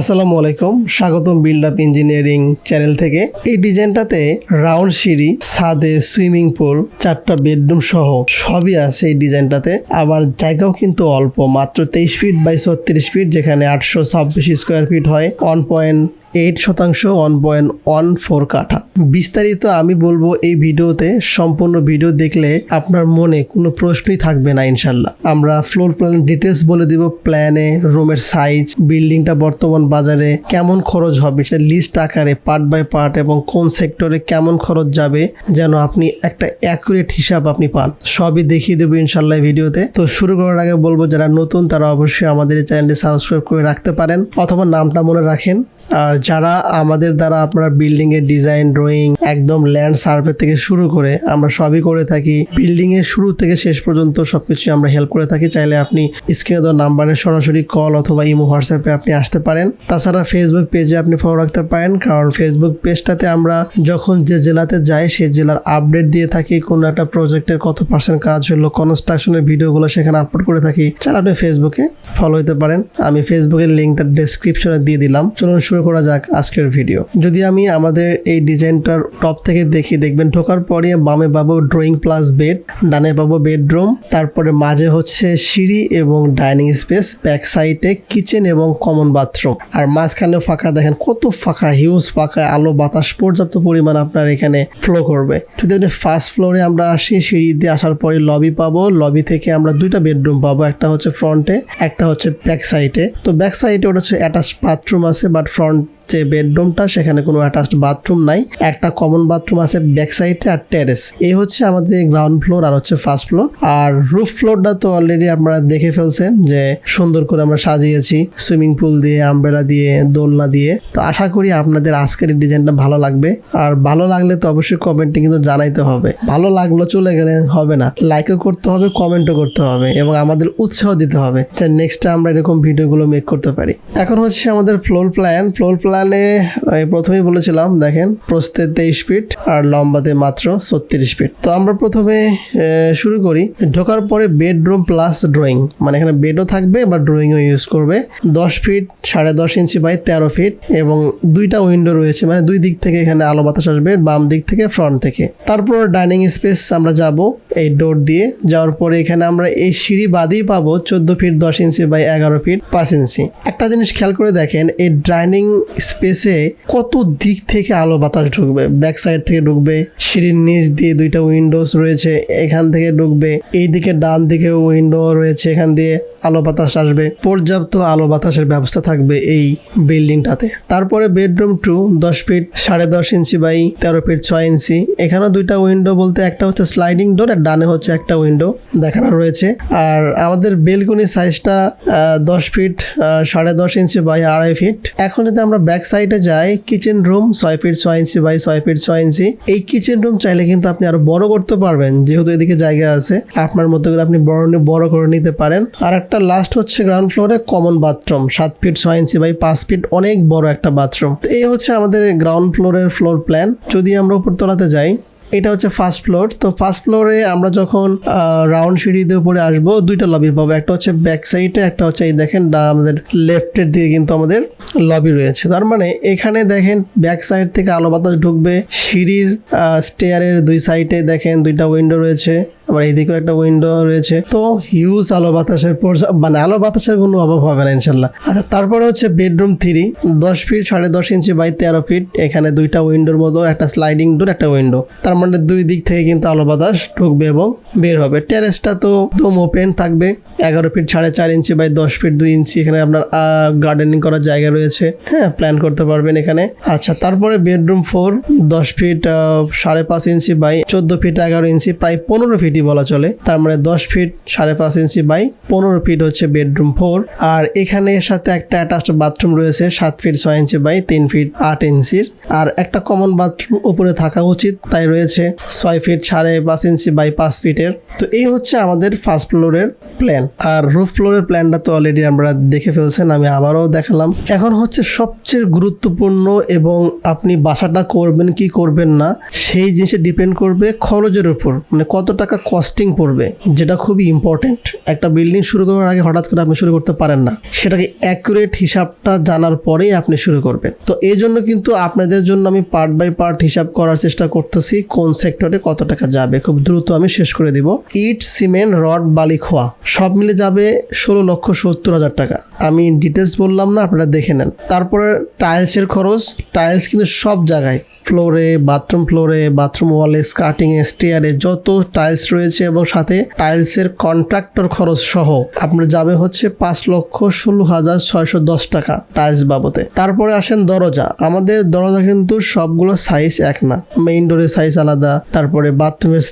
আসসালামু আলাইকুম, স্বাগতম বিল্ড আপ ইঞ্জিনিয়ারিং চ্যানেল থেকে। এই ডিজাইনটাতে রাউন্ড সিঁড়ি সাদে সুইমিং পুল, চারটা বেডরুম সহ সবই আছে এই ডিজাইনটাতে। আবার জায়গাও কিন্তু অল্প, মাত্র তেইশ ফিট বাই ছত্রিশ ফিট, যেখানে আটশো ছাব্বিশ স্কোয়ার ফিট হয়। ওয়ান পয়েন্ট এইট শতাংশ ওয়ান পয়েন্ট ওয়ান ফোর কাঠা। বিস্তারিত আমি বলব এই ভিডিওতে, সম্পূর্ণ ভিডিও দেখলে আপনার মনে কোনো প্রশ্নই থাকবে না ইনশাল্লাহ। আমরা ফ্লোর প্ল্যান ডিটেলস বলে দিব প্ল্যানে রুমের সাইজ বিল্ডিংটা বর্তমান বাজারে কেমন খরচ হবে, সেটা লিস্ট আকারে পার্ট বাই পার্ট এবং কোন সেক্টরে কেমন খরচ যাবে, যেন আপনি একটা অ্যাকুরেট হিসাব আপনি পান। সবই দেখিয়ে দেবো ইনশাল্লাহ ভিডিওতে। তো শুরু করার আগে বলব, যারা নতুন, তারা অবশ্যই আমাদের এই চ্যানেলটি সাবস্ক্রাইব করে রাখতে পারেন, অথবা নামটা মনে রাখেন। আর যারা আমাদের দ্বারা আপনারা বিল্ডিং এর ডিজাইন ড্রয়িং একদম ল্যান্ড সার্ভে থেকে শুরু করে আমরা সবই করে থাকি। বিল্ডিং এর শুরু থেকে শেষ পর্যন্ত সবকিছু আমরা হেল্প করে থাকি। চাইলে আপনি স্ক্রিনে দেওয়া নাম্বারে সরাসরি কল অথবা ইমো হোয়াটসঅ্যাপে আপনি আসতে পারেন। তাছাড়া ফেসবুক পেজে আপনি ফলো রাখতে পারেন। কারণ ফেসবুক পেজটাতে আমরা যখন যে জেলাতে যাই সেই জেলার আপডেট দিয়ে থাকি। কোনো একটা প্রজেক্টের কত পার্সেন্ট কাজ হলো কনস্ট্রাকশনের ভিডিওগুলো সেখানে আপলোড করে থাকি। চাইলে আপনি ফেসবুকে ফলো হতে পারেন। আমি ফেসবুকের লিঙ্কটা ডেসক্রিপশনে দিয়ে দিলাম। চলুন শুরু করা যাক আজকের ভিডিও যদি আমি আমাদের এই ডিজাইনটার টপ থেকে দেখি, দেখবেন ঢোকার পরে বামে পাবো ড্রয়িং প্লাস বেড ডানে পাবো বেডরুম তারপরে মাঝে হচ্ছে সিঁড়ি এবং ডাইনিং স্পেস ব্যাক সাইডে কিচেন এবং কমন বাথরুম আর মাঝখানে ফাঁকা, দেখেন কত ফাঁকা হিউজ ফাঁকা, আলো বাতাস পর্যাপ্ত পরিমাণ আপনার এখানে ফ্লো করবে। যদি আপনি ফার্স্ট ফ্লোরে আমরা আসি, সিঁড়ি দিয়ে আসার পরে লবি পাবো। লবি থেকে আমরা দুইটা বেডরুম পাবো, একটা হচ্ছে ফ্রন্টে একটা হচ্ছে ব্যাক সাইডে তো ব্যাক সাইডে ওটা হচ্ছে অ্যাটাচ বাথরুম আছে বাট ফ্রন্ট ফ্রন্ট যে বেডরুমটা, সেখানে কোনো অ্যাটাচড বাথরুম নাই। একটা কমন বাথরুম আছে ব্যাক সাইডে আর টেরেস এই হচ্ছে আমাদের গ্রাউন্ড ফ্লোর আর হচ্ছে ফার্স্ট ফ্লোর আর রুফ ফ্লোরটা তো অলরেডি আপনারা দেখে ফেলছেন যে সুন্দর করে আমরা সাজিয়েছি। সুইমিং পুল দিয়ে আমব্রেলা দিয়ে, দোলনা দিয়ে। তো আশা করি আপনাদের আজকের এই ডিজাইনটা ভালো লাগবে। আর ভালো লাগলে তো অবশ্যই কমেন্টে কিন্তু জানাইতে হবে। ভালো লাগল চলে গেলে হবে না। লাইকও করতে হবে কমেন্টও করতে হবে এবং আমাদের উৎসাহ দিতে হবে যে নেক্সট আমরা এরকম ভিডিওগুলো মেক করতে পারি। এখন হচ্ছে আমাদের ফ্লোর প্ল্যান ফ্লোর প্ল্যানে প্রথমেই বলেছিলাম, দেখেন, প্রস্থে তেইশ ফিট আর লম্বাতে মাত্র ছত্রিশ ফিট। তো আমরা প্রথমে শুরু করি। ঢোকার পরে বেডরুম প্লাস ড্রয়িং। মানে এখানে বেডও থাকবে, বা ড্রয়িংও ইউজ করবে। দশ ফিট, সাড়ে দশ ইঞ্চি বাই তেরো ফিট এবং দুইটা উইন্ডো রয়েছে। মানে দুই দিক থেকে এখানে আলো বাতাস আসবে, বাম দিক থেকে ফ্রন্ট থেকে। তারপর ডাইনিং স্পেস আমরা যাব এই ডোর দিয়ে। যাওয়ার পরে এখানে আমরা এই সিঁড়ি বাদেই পাবো চোদ্দ ফিট, দশ ইঞ্চি বাই এগারো ফিট, পাঁচ ইঞ্চি। একটা জিনিস খেয়াল করে দেখেন, এই ডাইনিং স্পেসে কত দিক থেকে আলো বাতাস ঢুকবে? ব্যাক সাইড থেকে ঢুকবে, সিঁড়ির নিচ দিয়ে দুইটা উইন্ডোজ রয়েছে, এখান থেকে ঢুকবে এই দিকে ডান দিকে উইন্ডো রয়েছে, এখান দিয়ে আলো বাতাস আসবে। পর্যাপ্ত আলো বাতাসের ব্যবস্থা থাকবে এই বিল্ডিংটাতে তারপরে বেডরুম টু দশ ফিট সাড়ে দশ ইঞ্চি বাই তেরো ফিট ছয় ইঞ্চি এখানেও দুইটা উইন্ডো বলতে একটা হচ্ছে স্লাইডিং ডোর আর ডানে হচ্ছে একটা উইন্ডো দেখানো রয়েছে। আর আমাদের বেলকনি সাইজটা দশ ফিট সাড়ে দশ ইঞ্চি বাই আড়াই ফিট এখন যদি আমরা ব্যাক সাইডে যায় কিচেন রুম ছয় ফিট ছয় ইঞ্চি বাই ছয় ফিট ছয় ইঞ্চি এই কিচেন রুম চাইলে কিন্তু আপনি আরও বড় করতে পারবেন, যেহেতু এদিকে জায়গা আছে। আপনার মতো করে আপনি বড় বড় করে নিতে পারেন। আর একটা লাস্ট হচ্ছে গ্রাউন্ড ফ্লোরে কমন বাথরুম সাত ফিট ছয় ইঞ্চি বাই পাঁচ ফিট অনেক বড় একটা বাথরুম তো এই হচ্ছে আমাদের গ্রাউন্ড ফ্লোরের ফ্লোর প্ল্যান যদি আমরা উপরতলাতে যাই এটা হচ্ছে ফার্স্ট ফ্লোর তো ফার্স্ট ফ্লোরে আমরা যখন রাউন্ড সিঁড়িতে উপরে আসব, দুইটা লবি পাবো। একটা হচ্ছে ব্যাক সাইডে একটা হচ্ছে এই দেখেন আমাদের লেফটের দিকে কিন্তু আমাদের লবি রয়েছে। তার মানে এখানে দেখেন ব্যাক সাইড থেকে আলো বাতাস ঢুকবে, সিঁড়ির স্টেয়ারের দুই সাইডে দেখেন, দুইটা উইন্ডো রয়েছে। আবার এইদিকেও একটা উইন্ডো রয়েছে। তো হিউজ আলো বাতাসের মানে আলো বাতাসের কোনো অভাব হবে না, ইনশাল্লাহ। আচ্ছা তারপরে হচ্ছে বেডরুম থ্রি দশ ফিট সাড়ে দশ ইঞ্চি বাই তেরো ফিট এখানে দুইটা উইন্ডোর মতো একটা স্লাইডিং ডোর একটা উইন্ডো তার মানে দুই দিক থেকে কিন্তু আলো বাতাস ঢুকবে এবং বের হবে। টেরেসটা তো একদম ওপেন থাকবে, এগারো ফিট সাড়ে চার ইঞ্চি বাই দশ ফিট দুই ইঞ্চি এখানে আপনার গার্ডেনিং করার জায়গা রয়েছে। হ্যাঁ প্ল্যান করতে পারবেন এখানে। আচ্ছা তারপরে বেডরুম ফোর দশ ফিট সাড়ে পাঁচ ইঞ্চি বাই চোদ্দ ফিট এগারো ইঞ্চি প্রায় পনেরো ফিটই বলা চলে, তার মানে দশ ফিট সাড়ে পাঁচ ইঞ্চি বাই পনেরো ফিট হচ্ছে বেডরুম ফোর আর এখানে এর সাথে একটা অ্যাটাচড বাথরুম রয়েছে, সাত ফিট ছয় ইঞ্চি বাই তিন ফিট আট ইঞ্চির আর একটা কমন বাথরুম উপরে থাকা উচিত, তাই রয়েছে ছয় ফিট সাড়ে পাঁচ ইঞ্চি বাই পাঁচ ফিটের তো এই হচ্ছে আমাদের ফার্স্ট ফ্লোরের প্ল্যান আর রুফ ফ্লোরের প্ল্যানটা তো অলরেডি আমরা দেখে ফেলছেন, আমি আবারও দেখালাম। এখন হচ্ছে সবচেয়ে গুরুত্বপূর্ণ এবং আপনি বাসাটা করবেন কি করবেন না, সেই জিনিসে ডিপেন্ড করবে খরচের উপর। মানে কত টাকা কস্টিং পড়বে, যেটা খুবই ইম্পর্টেন্ট একটা বিল্ডিং শুরু করার আগে হঠাৎ করে আপনি শুরু করতে পারেন না। সেটাকে অ্যাকুরেট হিসাবটা জানার পরেই আপনি শুরু করবেন। তো এই জন্য কিন্তু আপনাদের জন্য আমি পার্ট বাই পার্ট হিসাব করার চেষ্টা করতেছি, কোন সেক্টরে কত টাকা যাবে। খুব দ্রুত আমি শেষ করে দিব। ইট, সিমেন্ট, রড, বালি, খোয়া, সব মিলে যাবে ষোলো লক্ষ সত্তর হাজার টাকা। আমি ডিটেলস বললাম না, আপনারা দেখে নেন। তারপরে টাইলসের খরচ টাইলস কিন্তু সব জায়গায় ফ্লোরে বাথরুম ফ্লোরে বাথরুম ওয়ালে স্কার্টিংয়ে স্টেয়ারে যত টাইলস রয়েছে এবং সাথে টাইলসের কন্ট্রাক্টর খরচ সহ আপনার যাবে হচ্ছে পাঁচ লক্ষ ষোলো হাজার ছয়শো দশ টাকা টাইলস বাবদে। তারপরে আসেন দরজা। আমাদের দরজা কিন্তু সবগুলো সাইজ এক না। মেইন ডোরের সাইজ আলাদা, তারপরে বাথরুমের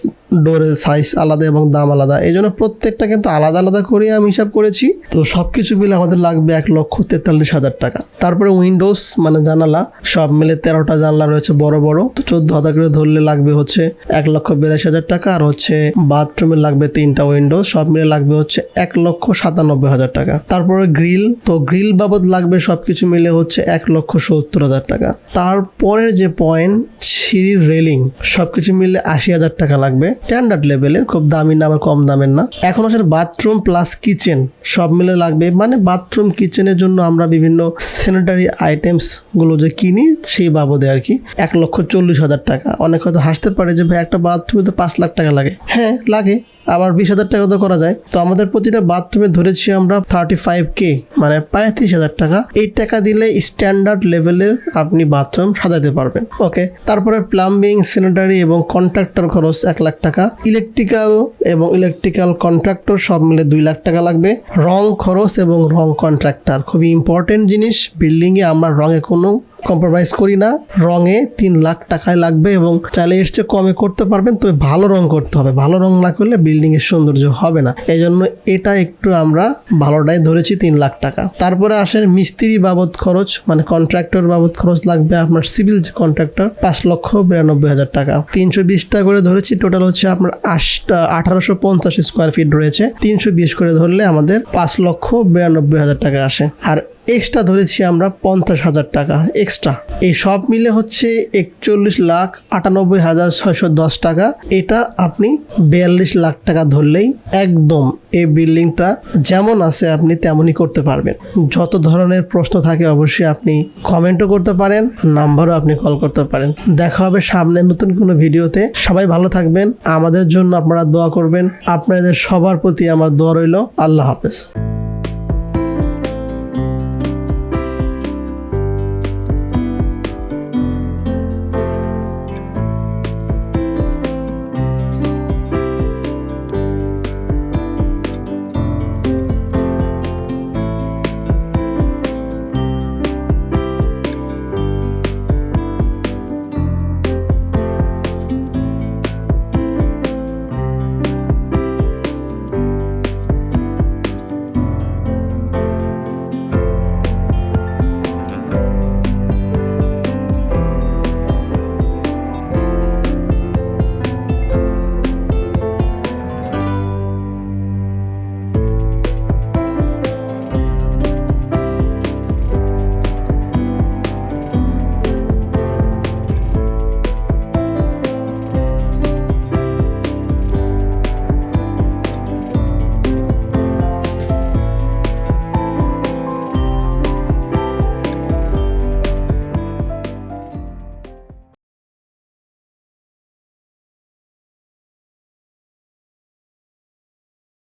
ডোরের সাইজ আলাদা এবং দাম আলাদা। এই জন্য প্রত্যেকটা কিন্তু আলাদা আলাদা করে আমি হিসাব করেছি। তো সব কিছু মিলে আমাদের লাগবে এক লক্ষ তেতাল্লিশ হাজার টাকা। তারপরে উইন্ডোজ মানে জানালা, সব মিলে তেরোটা জানলা রয়েছে বড় বড়। তো চোদ্দ হাজার করে ধরলে লাগবে হচ্ছে এক লক্ষ বিরাশি হাজার টাকা আর হচ্ছে বাথরুমে লাগবে তিনটা উইন্ডো সব মিলে লাগবে হচ্ছে এক লক্ষ সাতানব্বই হাজার টাকা। তারপরে গ্রিল তো গ্রিল বাবদ লাগবে সব কিছু মিলে হচ্ছে এক লক্ষ সত্তর হাজার টাকা। তারপরের যে পয়েন্ট সিঁড়ির রেলিং সব কিছু মিলে আশি হাজার টাকা লাগবে। স্ট্যান্ডার্ড লেভেলের খুব দামি না, আবার কম দামের না। এখন আসলে বাথরুম প্লাস কিচেন সব মিলে লাগবে। মানে বাথরুম কিচেনের জন্য আমরা বিভিন্ন স্যানিটারি আইটেমসগুলো যে কিনি, সেই বাবদে আর কি। এক লক্ষ চল্লিশ হাজার টাকা। অনেক হয়তো হাসতে পারে যে, ভাই, একটা বাথরুমে তো পাঁচ লাখ টাকা লাগে। হ্যাঁ লাগে। আবার বিশ হাজার টাকা তো করা যায়। তো আমাদের প্রতিটা বাথরুমে ধরেছি আমরা থার্টি ফাইভ কে মানে পঁয়ত্রিশ হাজার টাকা। এই টাকা দিলে স্ট্যান্ডার্ড লেভেলের আপনি বাথরুম সাজাতে পারবেন। ওকে তারপরে প্লাম্বিং স্যানিটারি এবং কন্ট্রাক্টর খরচ এক লাখ টাকা। ইলেকট্রিক্যাল এবং ইলেকট্রিক্যাল কন্ট্রাক্টর সব মিলে দুই লাখ টাকা লাগবে। রং খরচ এবং রং কন্ট্রাক্টর খুবই ইম্পর্টেন্ট জিনিস। বিল্ডিংয়ে আমরা রঙে কোনো কম্প্রোমাইজ করি না। রঙে তিন লাখ টাকায় লাগবে এবং চাইলে এর চেয়ে কমে করতে পারবেন, তবে ভালো রং করতে হবে। ভালো রং না করলে বিল্ডিং এর সৌন্দর্য হবে না। এই জন্য এটা একটু আমরা ভালোটাই ধরেছি তিন লাখ টাকা। তারপরে আসেন মিস্ত্রি বাবদ খরচ মানে কন্ট্রাক্টর বাবদ খরচ লাগবে আপনার সিভিল যে কন্ট্রাক্টর পাঁচ লক্ষ বিরানব্বই হাজার টাকা। তিনশো বিশ টাকা করে ধরেছি টোটাল হচ্ছে আপনার আটটা আঠারোশো পঞ্চাশ স্কোয়ার ফিট রয়েছে। তিনশো বিশ করে ধরলে আমাদের পাঁচ লক্ষ বিরানব্বই হাজার টাকা আসে। আর এক্সট্রা ধরেছি আমরা পঞ্চাশ হাজার টাকা এক্সট্রা এই সব মিলে হচ্ছে একচল্লিশ লাখ আটানব্বই হাজার ছয়শো দশ টাকা। এটা আপনি বিয়াল্লিশ লাখ টাকা ধরলেই একদম এই বিল্ডিংটা যেমন আছে আপনি তেমনই করতে পারবেন। যত ধরনের প্রশ্ন থাকে অবশ্যই আপনি কমেন্টও করতে পারেন, নাম্বারও আপনি কল করতে পারেন। দেখা হবে সামনে নতুন কোনো ভিডিওতে। সবাই ভালো থাকবেন। আমাদের জন্য আপনারা দোয়া করবেন। আপনাদের সবার প্রতি আমার দোয়া রইল। আল্লাহ হাফেজ।